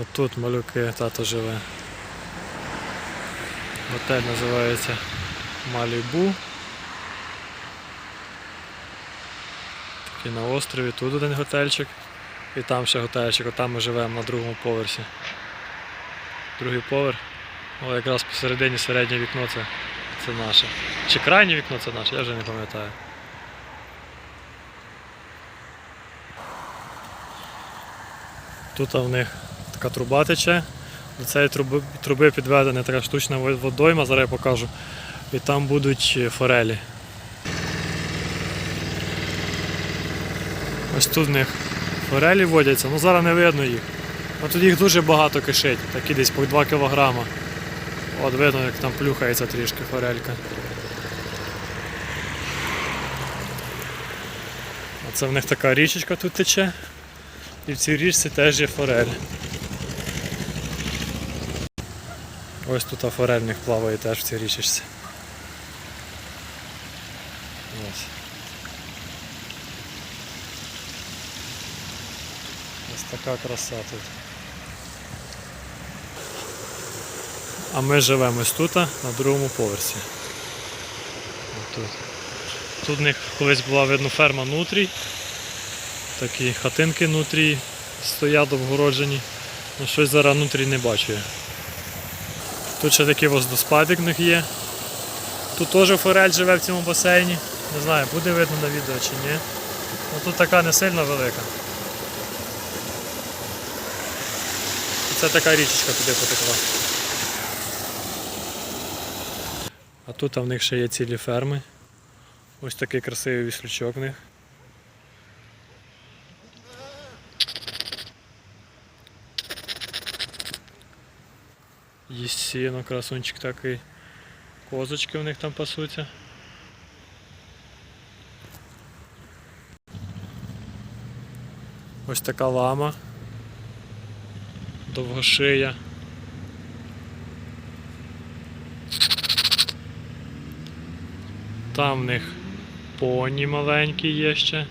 От тут малюки тато живе. Готель називається Малібу. Такий на острові, тут один готельчик. І там ще готельчик, а там ми живемо на другому поверсі. Другий поверх. О, якраз посередині середнє вікно це, це наше. Чи крайнє вікно це наше, я вже не пам'ятаю. Тут в них така труба тече. До цієї труби, труби підведена така штучна водойма, зараз я покажу. І там будуть е, форелі. Ось тут в них форелі водяться, ну зараз не видно їх. А тут їх дуже багато кишить, такі десь по 2 кілограма. От видно, як там плюхається трішки форелька. Оце в них така річечка тут тече. І в цій річці теж є форель. Ось тут форель плаває теж в цій річечці. Ось. Ось така краса тут. А ми живемо ось тут, на другому поверсі. Тут. Тут в них колись була видно ферма нутрій. Такі хатинки нутрій стоять обгороджені. Ну щось зараз нутрій не бачу я. Тут ще такий воздоспадик в них є. Тут теж форель живе в цьому басейні. Не знаю, буде видно на відео чи ні. Ну тут така не сильно велика. Це така річечка туди потекла. А тут в них ще є цілі ферми. Ось такий красивий віслючок в них. Є сіно, красунчик такий. Козочки в них там пасуться. Ось така лама. Довгошия. Там в них поні маленькі є ще.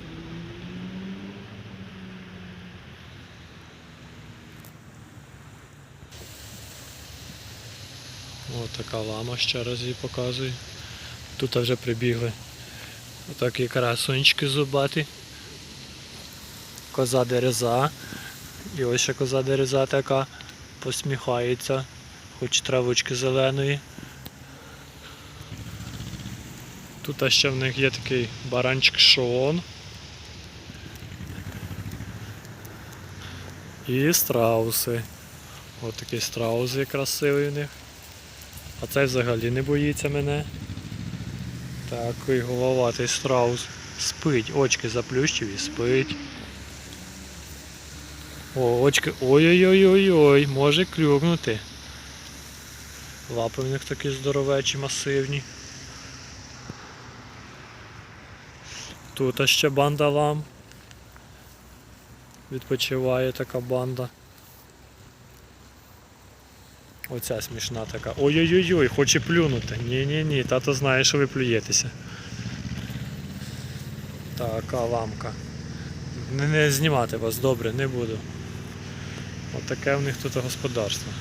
Ось така лама, ще раз її показую. Тут вже прибігли отакі красунчики зубаті. Коза дереза. І ось ще коза дереза така посміхається, хоч травочки зеленої. Тут ще в них є такий баранчик Шон. І страуси. Ось такий страус красивий в них. А цей взагалі не боїться мене. Такий головатий страус. Спить, очки заплющив і спить. О, очки. Ой-ой-ой-ой-ой, може клюкнути. Лапи в них такі здоровечі, масивні. Тут ще банда лам. Відпочиває така банда. Оця смішна така. Ой-ой-ой, хоче плюнути. Ні-ні-ні, тато знає, що ви плюєтеся. Така ламка. Не, не знімати вас, добре, не буду. Отаке в них тут господарство.